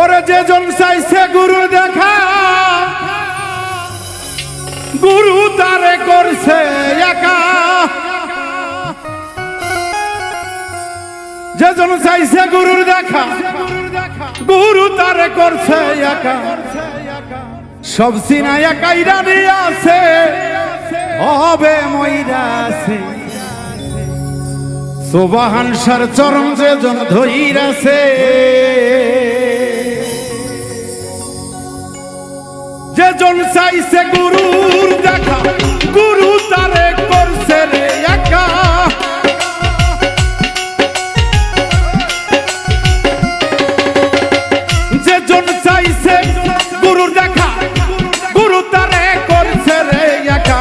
ওরে যে জন চাইছে গুরু দেখা, গুরু তারে করছে একা। যে জন চাইছে গুরুর দেখা, গুরু তারে করছে একা। সব সিনা একাই রানি আছে হবে ময়রা আছে। সোবাহান সার চরম যে জন ধইরাছে যে জন চাইছে গুরুর দেখা। গুরু তারে করছে রে একা। যে জন চাইছে গুরুর দেখা, গুরু তারে করছে রে একা।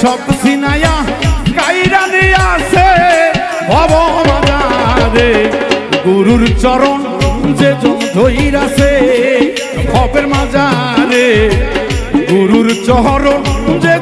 সব সিনায়া কাইরানি আছে ভব মাজারে গুরুর চরণ যে জন ধইরাছে ভবের মাজারে গুরুর চরণ যে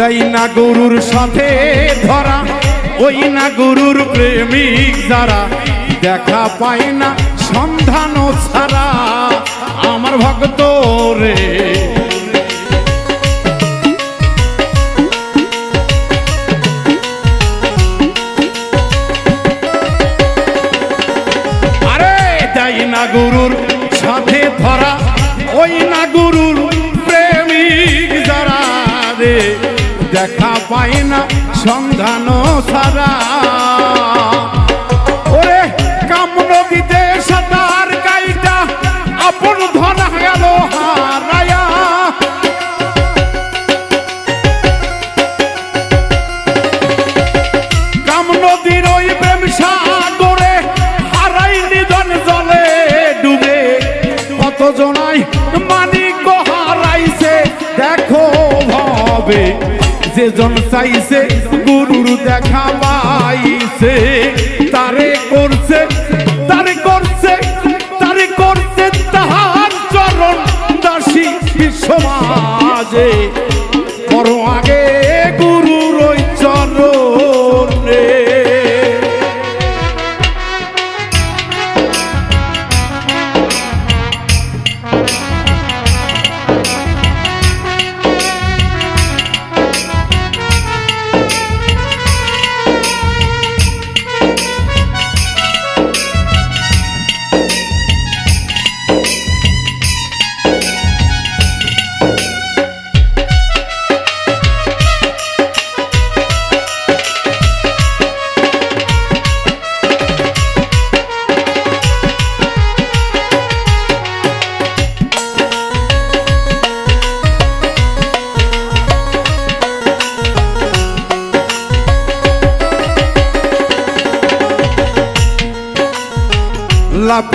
তাই না গুরুর সাথে ধরা, ওই না গুরুর প্রেমিক যারা, দেখা পায় না সন্ধান ছাড়া আমার ভক্ত রে। আরে তাই না গুরুর সাথে ধরা, ওই না দেখা পাই না সন্ধান ছাড়া ওরে কামড় দিতে সাতার গাইটা আপন ধরা গেল হারায়া। কাম নদীর ওই প্রেম সাগরে হারাই নিধন জলে ডুবে। কত জনাই মানিক হারাইছে, দেখো ভাবে। যে জন চাইছে, গুরুর দেখা পাইছে। তারে করছে তারে করছে তারে করছে তাহার চরণ দাসী সমাজে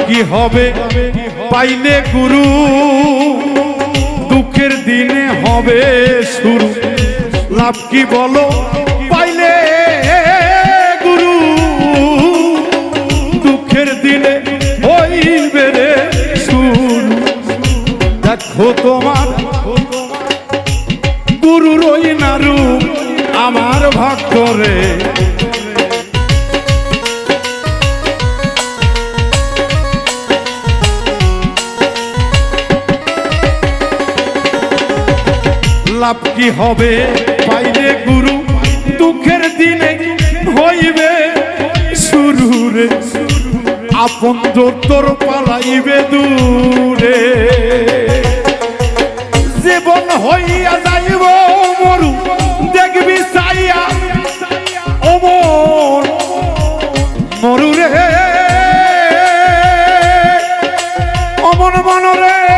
কি হবে? পাইলে গুরু, দুঃখের দিনে হবে শুরু। লাভ কি বলো? পাইলে গুরু, দুঃখের দিনে হইবে রে শুরু। দেখো তোমার লাভ কি হবে? পাইলে গুরু, দুঃখের দিনে হইবে। শুরু রে আপন তোর পালাইবে দূরে। জীবন হইয়া যাইব মরু, দেখবি চাইয়া অমর। মরু রে অমন মনরে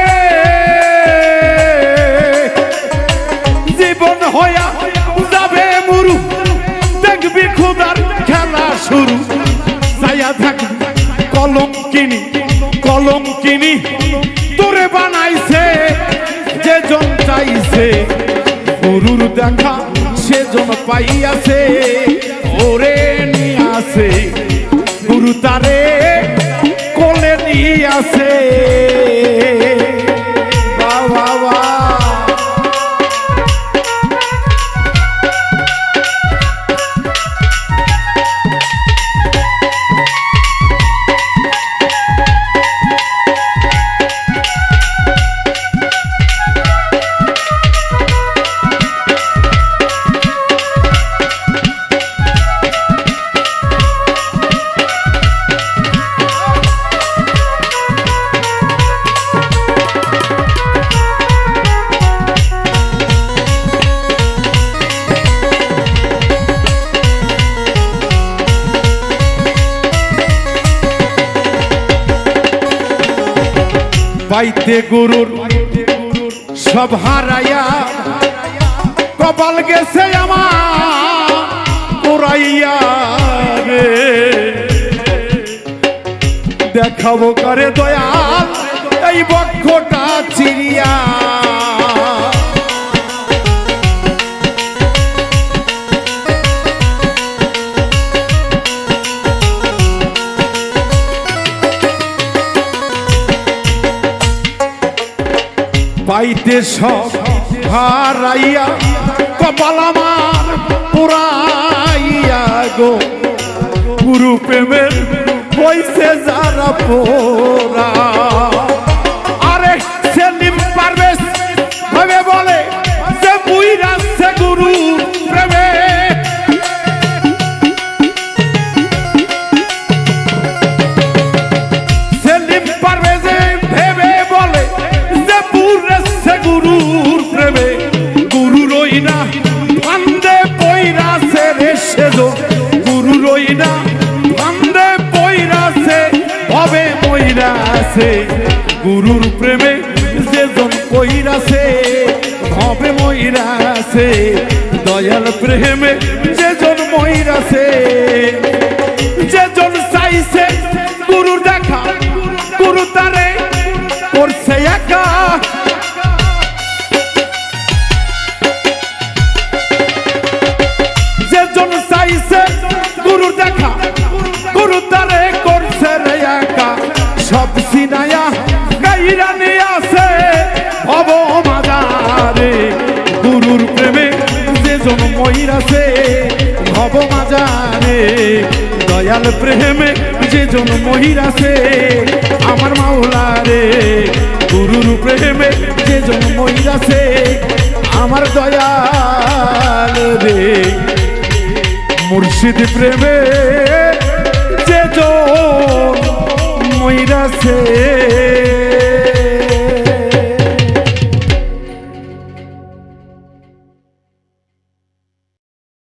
শুরু যাইয়া থাকি, কলম কিনি কলম কিনি। তোরে বানাইছে যে জন চাইছে। গুরুর দেখা সে জন পাইয়াছে, ওরে নিয়াছে। গুরু তারে কোলে নিয়াছে। পাইতে গুরুর সব হারাইয়া কপাল গেছে আমার রে। দেখাবো করে দয়াল এই বক্ষটা চিরিয়া পাইতে সব হারাইয়া কপাল আমার পুরাইয়া গো। গুরু প্রেমের হইছে যারা পোরা পইরাছে হবে আছে দয়াল প্রেমে যেজন মইরাছে। যেজন দয়াল প্রেমে যেজন মহিরাছে, আমার মাওলা রে। গুরুর প্রেমে যেজন মহিরাছে, আমার দয়াল রে। মুর্শিদ প্রেমে যে মইরাছে